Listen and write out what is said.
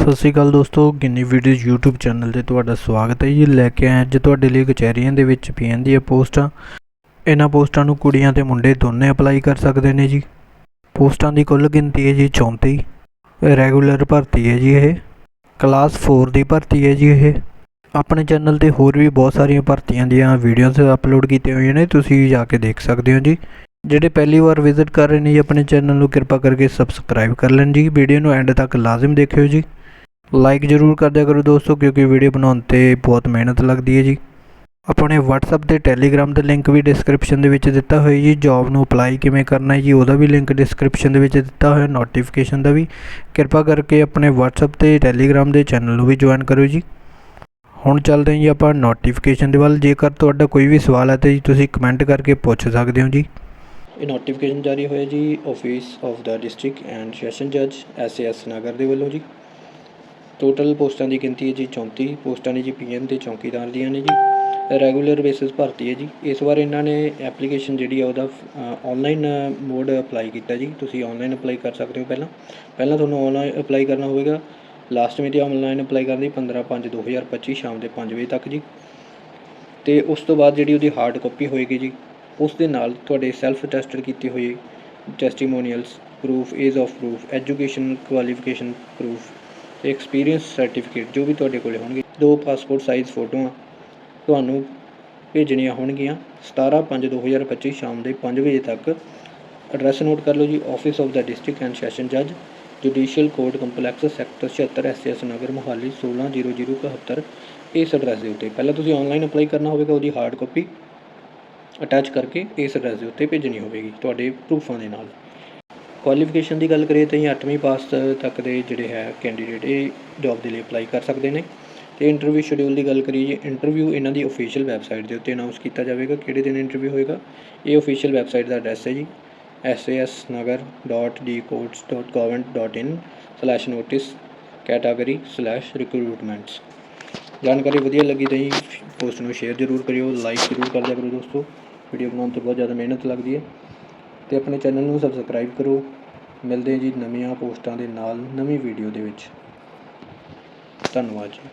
ਸਤਿ ਸ਼੍ਰੀ ਅਕਾਲ ਦੋਸਤੋ, Ginni videos YouTube channel ਤੇ ਤੁਹਾਡਾ ਸਵਾਗਤ ਹੈ ਜੀ। ਲੈ ਕੇ ਆਏ ਅੱਜ ਤੁਹਾਡੇ ਲਈ ਕਚਹਿਰੀਆਂ ਦੇ ਵਿੱਚ ਪੀਣ ਦੀਆਂ ਪੋਸਟਾਂ। ਇਹਨਾਂ ਪੋਸਟਾਂ ਨੂੰ ਕੁੜੀਆਂ ਤੇ ਮੁੰਡੇ ਦੋਨੇ ਅਪਲਾਈ ਕਰ ਸਕਦੇ ਨੇ ਜੀ। ਪੋਸਟਾਂ ਦੀ ਕੁੱਲ ਗਿਣਤੀ ਹੈ ਜੀ 34 ਰੈਗੂਲਰ ਭਰਤੀ ਹੈ ਜੀ ਇਹ। ਕਲਾਸ 4 ਦੀ ਭਰਤੀ ਹੈ ਜੀ ਇਹ। ਆਪਣੇ ਚੈਨਲ ਤੇ ਹੋਰ ਵੀ ਬਹੁਤ ਸਾਰੀਆਂ ਭਰਤੀਆਂ ਦੀਆਂ ਵੀਡੀਓਜ਼ ਅਪਲੋਡ ਕੀਤੀਆਂ ਹੋਈਆਂ ਨੇ, ਤੁਸੀਂ ਜਾ ਕੇ ਦੇਖ ਸਕਦੇ ਹੋ ਜੀ। ਜਿਹੜੇ ਪਹਿਲੀ ਵਾਰ ਵਿਜ਼ਿਟ ਕਰ ਰਹੇ ਨੇ ਜੀ, ਆਪਣੇ ਚੈਨਲ ਨੂੰ ਕਿਰਪਾ ਕਰਕੇ ਸਬਸਕ੍ਰਾਈਬ ਕਰ ਲੈਣ ਜੀ। ਵੀਡੀਓ ਨੂੰ ਐਂਡ ਤੱਕ ਲਾਜ਼ਮ ਦੇਖਿਓ ਜੀ। ਲਾਈਕ ਜ਼ਰੂਰ ਕਰ ਦਿਆ ਕਰੋ ਦੋਸਤੋ, ਕਿਉਂਕਿ ਵੀਡੀਓ ਬਣਾਉਣ ਤੇ ਬਹੁਤ ਮਿਹਨਤ ਲੱਗਦੀ ਹੈ ਜੀ। ਆਪਣੇ WhatsApp ਤੇ Telegram ਦਾ ਲਿੰਕ ਵੀ ਡਿਸਕ੍ਰਿਪਸ਼ਨ ਦੇ ਵਿੱਚ ਦਿੱਤਾ ਹੋਇਆ ਜੀ। ਜੌਬ ਨੂੰ ਅਪਲਾਈ ਕਿਵੇਂ ਕਰਨਾ ਹੈ ਜੀ, ਉਹਦਾ ਵੀ ਲਿੰਕ ਡਿਸਕ੍ਰਿਪਸ਼ਨ ਦੇ ਵਿੱਚ ਦਿੱਤਾ ਹੋਇਆ ਨੋਟੀਫਿਕੇਸ਼ਨ ਦਾ ਵੀ। ਕਿਰਪਾ ਕਰਕੇ ਆਪਣੇ WhatsApp ਤੇ Telegram ਦੇ ਚੈਨਲ ਨੂੰ ਵੀ ਜੁਆਇਨ ਕਰੋ ਜੀ। ਹੁਣ ਚੱਲਦੇ ਹਾਂ ਜੀ ਆਪਾਂ ਨੋਟੀਫਿਕੇਸ਼ਨ ਦੇ ਵੱਲ। ਜੇਕਰ ਤੁਹਾਡਾ ਕੋਈ ਵੀ ਸਵਾਲ ਹੈ ਤਾਂ ਤੁਸੀਂ ਕਮੈਂਟ ਕਰਕੇ ਪੁੱਛ ਸਕਦੇ ਹੋ ਜੀ। ਇਹ ਨੋਟੀਫਿਕੇਸ਼ਨ ਜਾਰੀ ਹੋਇਆ ਜੀ office of the district and session ਜੱਜ ਐਸਏਐਸ ਨਗਰ ਦੇ ਵੱਲੋਂ ਜੀ। ਟੋਟਲ ਪੋਸਟਾਂ ਦੀ ਗਿਣਤੀ ਹੈ ਜੀ 34 ਪੋਸਟਾਂ ਨੇ ਜੀ ਪੀਐਮ ਤੇ ਚੌਕੀਦਾਰ ਦੀਆਂ ਨੇ ਜੀ। ਰੈਗੂਲਰ ਬੇਸਿਸ ਭਰਤੀ ਹੈ ਜੀ। ਇਸ ਵਾਰ ਇਹਨਾਂ ਨੇ ਐਪਲੀਕੇਸ਼ਨ ਜਿਹੜੀ ਆ ਉਹਦਾ ਆਨਲਾਈਨ ਮੋਡ ਅਪਲਾਈ ਕੀਤਾ ਜੀ। ਤੁਸੀਂ ਆਨਲਾਈਨ ਅਪਲਾਈ ਕਰ ਸਕਦੇ ਹੋ ਪਹਿਲਾਂ। ਪਹਿਲਾਂ ਤੁਹਾਨੂੰ ਆਨਲਾਈਨ ਅਪਲਾਈ ਕਰਨਾ ਹੋਵੇਗਾ। ਲਾਸਟ ਮਿਤੀ ਆਨਲਾਈਨ ਅਪਲਾਈ ਕਰਨ ਦੀ 15 5 2025 ਸ਼ਾਮ ਦੇ 5 ਵਜੇ ਤੱਕ ਜੀ। ਤੇ ਉਸ ਤੋਂ ਬਾਅਦ ਜਿਹੜੀ ਉਹਦੀ ਹਾਰਡ ਕਾਪੀ ਹੋਏਗੀ ਜੀ, ਉਸ ਦੇ ਨਾਲ ਤੁਹਾਡੇ ਸੈਲਫ ਟੈਸਟਡ ਕੀਤੀ ਹੋਈ testimonials proof age of proof education qualification proof ਤੇ ਐਕਸਪੀਰੀਅੰਸ ਸਰਟੀਫਿਕੇਟ ਜੋ ਵੀ ਤੁਹਾਡੇ ਕੋਲੇ ਹੋਣਗੇ, ਦੋ ਪਾਸਪੋਰਟ ਸਾਈਜ਼ ਫੋਟੋਆਂ ਤੁਹਾਨੂੰ ਭੇਜਣੀਆਂ ਹੋਣਗੀਆਂ 17/5/2025 ਸ਼ਾਮ ਦੇ 5 ਵਜੇ ਤੱਕ। ਐਡਰੈਸ ਨੋਟ ਕਰ ਲਓ ਜੀ office of the district and session ਜੱਜ judicial court complex sector 76 SS Nagar, Mohali 160071 ਇਸ ਐਡਰੈਸ ਦੇ ਉੱਤੇ ਪਹਿਲਾਂ ਤੁਸੀਂ ਆਨਲਾਈਨ ਅਪਲਾਈ ਕਰਨਾ ਹੋਵੇਗਾ, ਉਹਦੀ ਹਾਰਡ ਕਾਪੀ ਅਟੈਚ ਕਰਕੇ ਇਸ ਐਡਰੈਸ ਦੇ ਉੱਤੇ ਭੇਜਣੀ ਹੋਵੇਗੀ, ਤੁਹਾਡੇ ਪ੍ਰੂਫਾਂ ਦੇ ਨਾਲ। ਕੁਆਲੀਫਿਕੇਸ਼ਨ ਦੀ ਗੱਲ ਕਰੀਏ ਤਾਂ ਇਹ 8ਵੀਂ ਪਾਸ ਤੱਕ ਦੇ ਜਿਹੜੇ ਹੈ ਕੈਂਡੀਡੇਟ ਇਹ ਜੌਬ ਦੇ ਲਈ ਅਪਲਾਈ ਕਰ ਸਕਦੇ ਨੇ। ਤੇ ਇੰਟਰਵਿਊ ਸ਼ਡਿਊਲ ਦੀ ਗੱਲ ਕਰੀਏ ਇੰਟਰਵਿਊ ਇਹਨਾਂ ਦੀ ਅਫੀਸ਼ੀਅਲ ਵੈਬਸਾਈਟ ਦੇ ਉੱਤੇ ਅਨਾਉਂਸ ਕੀਤਾ ਜਾਵੇਗਾ। ਕਿਹੜੇ ਦਿਨ ਇੰਟਰਵਿਊ ਹੋਏਗਾ? ਇਹ ਅਫੀਸ਼ੀਅਲ ਵੈਬਸਾਈਟ ਦਾ ਐਡਰੈਸ ਹੈ ਜੀ। sasnagar.decodes.government.in/notice ਕੈਟਾਗਰੀ recruitments ਜਾਣਕਾਰੀ ਵਧੀਆ ਲੱਗੀ ਤਾਂ ਜੀ ਪੋਸਟ ਨੂੰ ਸ਼ੇਅਰ ਜ਼ਰੂਰ ਕਰਿਓ ਲਾਈਕ ਜ਼ਰੂਰ ਕਰ ਦਿਆ ਕਰੋ ਦੋਸਤੋ। ਵੀਡੀਓ ਬਣਾਉਣ ਤੇ ਬਹੁਤ ਜ਼ਿਆਦਾ ਮਿਹਨਤ ਲੱਗਦੀ ਹੈ। ਅਤੇ ਆਪਣੇ ਚੈਨਲ ਨੂੰ ਸਬਸਕ੍ਰਾਈਬ ਕਰੋ। ਮਿਲਦੇ ਹਾਂ ਜੀ ਨਵੀਆਂ ਪੋਸਟਾਂ ਦੇ ਨਾਲ ਨਵੀਂ ਵੀਡੀਓ ਦੇ ਵਿੱਚ। ਧੰਨਵਾਦ ਜੀ।